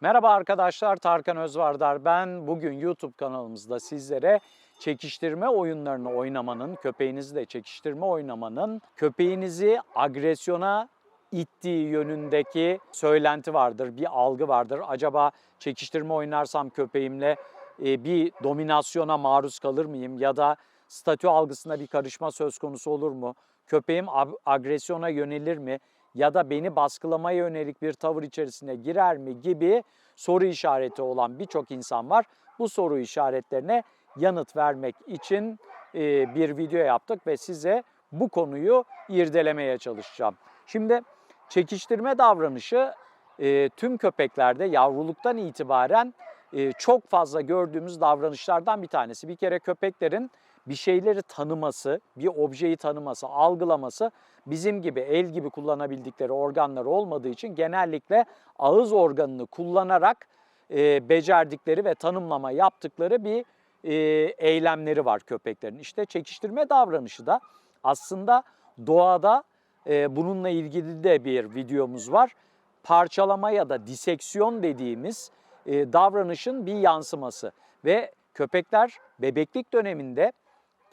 Merhaba arkadaşlar, Tarkan Özvardar ben. Bugün YouTube kanalımızda sizlere çekiştirme oyunlarını oynamanın, köpeğinizle çekiştirme oynamanın köpeğinizi agresyona ittiği yönündeki söylenti vardır, bir algı vardır. Acaba çekiştirme oynarsam köpeğimle e, bir dominasyona maruz kalır mıyım ya da statü algısında bir karışma söz konusu olur mu? Köpeğim ag- agresyona yönelir mi? Ya da beni baskılamaya yönelik bir tavır içerisine girer mi gibi soru işareti olan birçok insan var. Bu soru işaretlerine yanıt vermek için e, bir video yaptık ve size bu konuyu irdelemeye çalışacağım. Şimdi çekiştirme davranışı e, tüm köpeklerde yavruluktan itibaren e, çok fazla gördüğümüz davranışlardan bir tanesi. Bir kere köpeklerin bir şeyleri tanıması, bir objeyi tanıması, algılaması bizim gibi el gibi kullanabildikleri organları olmadığı için genellikle ağız organını kullanarak e, becerdikleri ve tanımlama yaptıkları bir e, eylemleri var köpeklerin. İşte çekiştirme davranışı da aslında doğada e, bununla ilgili de bir videomuz var. Parçalama ya da diseksiyon dediğimiz e, davranışın bir yansıması ve köpekler bebeklik döneminde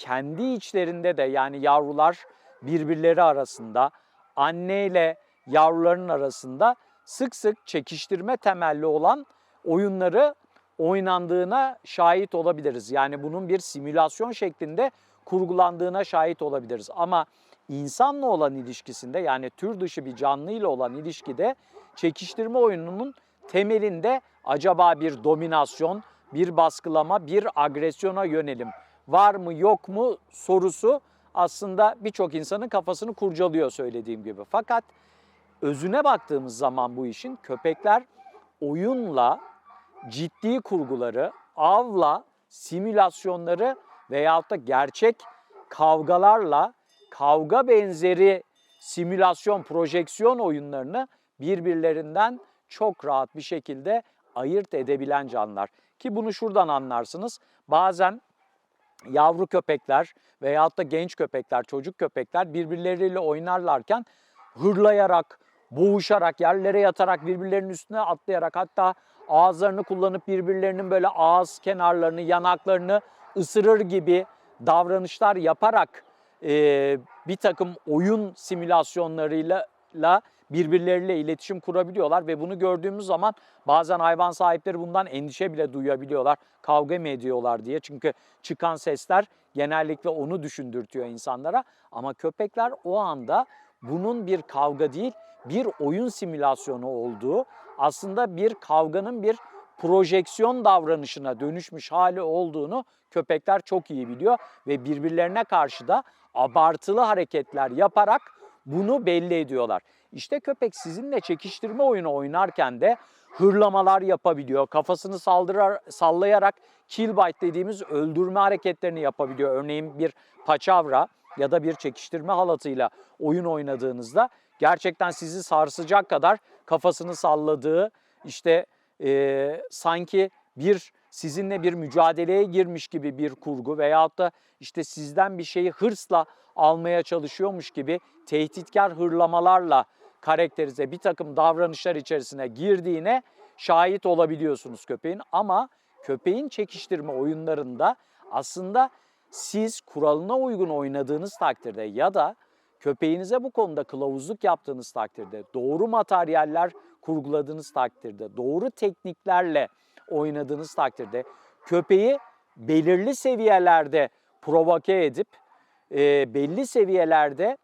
kendi içlerinde de yani yavrular birbirleri arasında, anne ile yavruların arasında sık sık çekiştirme temelli olan oyunları oynandığına şahit olabiliriz. Yani bunun bir simülasyon şeklinde kurgulandığına şahit olabiliriz. Ama insanla olan ilişkisinde yani tür dışı bir canlı ile olan ilişkide çekiştirme oyununun temelinde acaba bir dominasyon, bir baskılama, bir agresyona yönelim var mı yok mu sorusu aslında birçok insanın kafasını kurcalıyor söylediğim gibi. Fakat özüne baktığımız zaman bu işin köpekler oyunla ciddi kurguları, avla simülasyonları veyahut da gerçek kavgalarla kavga benzeri simülasyon, projeksiyon oyunlarını birbirlerinden çok rahat bir şekilde ayırt edebilen canlılar. Ki bunu şuradan anlarsınız. Bazen yavru köpekler veyahut da genç köpekler, çocuk köpekler birbirleriyle oynarlarken hırlayarak, boğuşarak, yerlere yatarak, birbirlerinin üstüne atlayarak hatta ağızlarını kullanıp birbirlerinin böyle ağız kenarlarını, yanaklarını ısırır gibi davranışlar yaparak e, bir takım oyun simülasyonlarıyla la birbirleriyle iletişim kurabiliyorlar ve bunu gördüğümüz zaman bazen hayvan sahipleri bundan endişe bile duyabiliyorlar. Kavga mı ediyorlar diye. Çünkü çıkan sesler genellikle onu düşündürtüyor insanlara. Ama köpekler o anda bunun bir kavga değil, bir oyun simülasyonu olduğu, aslında bir kavganın bir projeksiyon davranışına dönüşmüş hali olduğunu köpekler çok iyi biliyor ve birbirlerine karşı da abartılı hareketler yaparak bunu belli ediyorlar. İşte köpek sizinle çekiştirme oyunu oynarken de hırlamalar yapabiliyor. Kafasını saldırar, sallayarak kill bite dediğimiz öldürme hareketlerini yapabiliyor. Örneğin bir paçavra ya da bir çekiştirme halatıyla oyun oynadığınızda gerçekten sizi sarsacak kadar kafasını salladığı işte e, sanki bir sizinle bir mücadeleye girmiş gibi bir kurgu veyahut da işte sizden bir şeyi hırsla almaya çalışıyormuş gibi tehditkar hırlamalarla karakterize bir takım davranışlar içerisine girdiğine şahit olabiliyorsunuz köpeğin. Ama köpeğin çekiştirme oyunlarında aslında siz kuralına uygun oynadığınız takdirde ya da köpeğinize bu konuda kılavuzluk yaptığınız takdirde, doğru materyaller kurguladığınız takdirde, doğru tekniklerle oynadığınız takdirde köpeği belirli seviyelerde provoke edip e, belli seviyelerde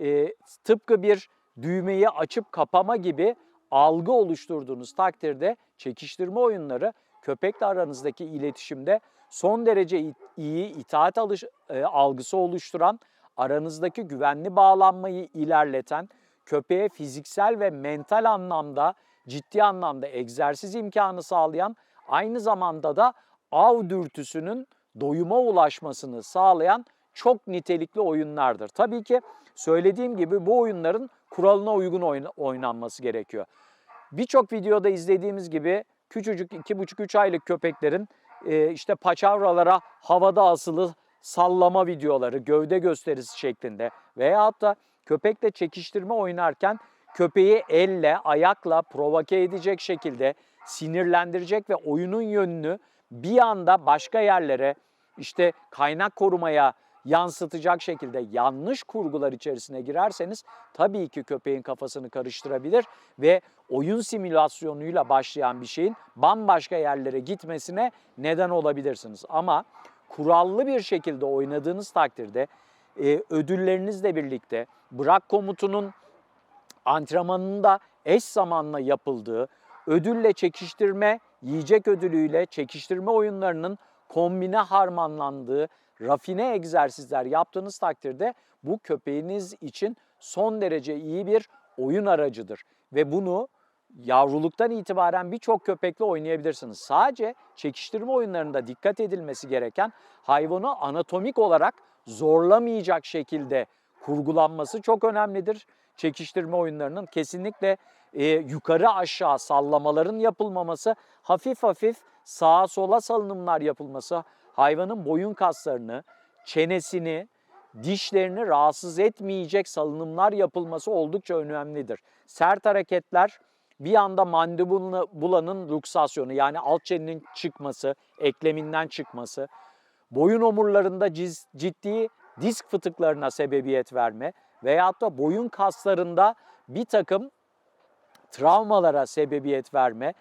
e, tıpkı bir düğmeyi açıp kapama gibi algı oluşturduğunuz takdirde çekiştirme oyunları köpekle aranızdaki iletişimde son derece iyi itaat alış, e, algısı oluşturan, aranızdaki güvenli bağlanmayı ilerleten, köpeğe fiziksel ve mental anlamda ciddi anlamda egzersiz imkanı sağlayan, aynı zamanda da av dürtüsünün doyuma ulaşmasını sağlayan çok nitelikli oyunlardır. Tabii ki söylediğim gibi bu oyunların kuralına uygun oyna- oynanması gerekiyor. Birçok videoda izlediğimiz gibi küçücük 2,5-3 aylık köpeklerin e, işte paçavralara havada asılı sallama videoları, gövde gösterisi şeklinde veyahut da köpekle çekiştirme oynarken köpeği elle, ayakla provoke edecek şekilde sinirlendirecek ve oyunun yönünü bir anda başka yerlere işte kaynak korumaya yansıtacak şekilde yanlış kurgular içerisine girerseniz tabii ki köpeğin kafasını karıştırabilir ve oyun simülasyonuyla başlayan bir şeyin bambaşka yerlere gitmesine neden olabilirsiniz. Ama kurallı bir şekilde oynadığınız takdirde e, ödüllerinizle birlikte bırak komutunun antrenmanında eş zamanla yapıldığı ödülle çekiştirme, yiyecek ödülüyle çekiştirme oyunlarının kombine harmanlandığı rafine egzersizler yaptığınız takdirde bu köpeğiniz için son derece iyi bir oyun aracıdır. Ve bunu yavruluktan itibaren birçok köpekle oynayabilirsiniz. Sadece çekiştirme oyunlarında dikkat edilmesi gereken hayvanı anatomik olarak zorlamayacak şekilde kurgulanması çok önemlidir. Çekiştirme oyunlarının kesinlikle e, yukarı aşağı sallamaların yapılmaması, hafif hafif sağa sola salınımlar yapılması, hayvanın boyun kaslarını, çenesini, dişlerini rahatsız etmeyecek salınımlar yapılması oldukça önemlidir. Sert hareketler bir anda mandibulanın luksasyonu yani alt çenenin çıkması, ekleminden çıkması, boyun omurlarında ciddi disk fıtıklarına sebebiyet verme veyahut da boyun kaslarında bir takım travmalara sebebiyet verme,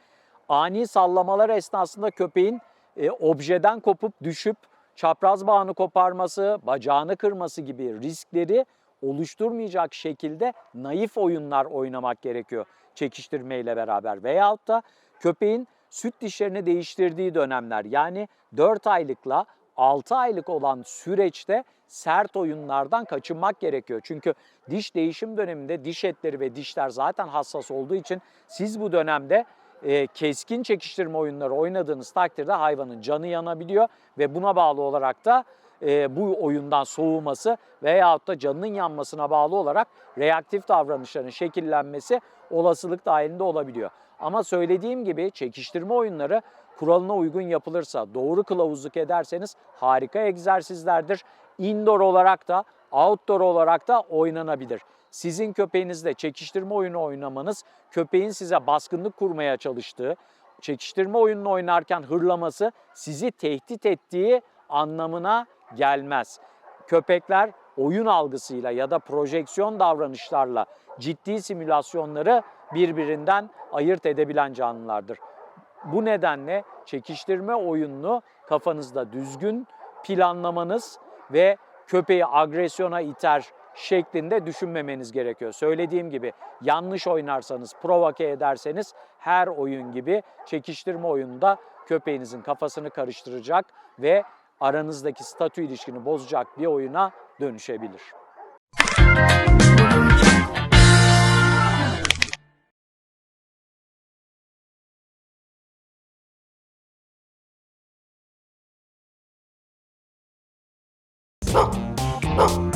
ani sallamalar esnasında köpeğin e, objeden kopup düşüp çapraz bağını koparması, bacağını kırması gibi riskleri oluşturmayacak şekilde naif oyunlar oynamak gerekiyor çekiştirmeyle beraber. Veyahut da köpeğin süt dişlerini değiştirdiği dönemler yani 4 aylıkla 6 aylık olan süreçte sert oyunlardan kaçınmak gerekiyor. Çünkü diş değişim döneminde diş etleri ve dişler zaten hassas olduğu için siz bu dönemde e, keskin çekiştirme oyunları oynadığınız takdirde hayvanın canı yanabiliyor ve buna bağlı olarak da e, bu oyundan soğuması veyahut da canının yanmasına bağlı olarak reaktif davranışların şekillenmesi olasılık dahilinde olabiliyor. Ama söylediğim gibi çekiştirme oyunları kuralına uygun yapılırsa, doğru kılavuzluk ederseniz harika egzersizlerdir. Indoor olarak da, outdoor olarak da oynanabilir. Sizin köpeğinizle çekiştirme oyunu oynamanız, köpeğin size baskınlık kurmaya çalıştığı, çekiştirme oyununu oynarken hırlaması sizi tehdit ettiği anlamına gelmez. Köpekler oyun algısıyla ya da projeksiyon davranışlarla ciddi simülasyonları birbirinden ayırt edebilen canlılardır. Bu nedenle çekiştirme oyununu kafanızda düzgün planlamanız ve köpeği agresyona iter şeklinde düşünmemeniz gerekiyor. Söylediğim gibi yanlış oynarsanız, provoke ederseniz her oyun gibi çekiştirme oyununda köpeğinizin kafasını karıştıracak ve aranızdaki statü ilişkini bozacak bir oyuna dönüşebilir. Fuck. あっ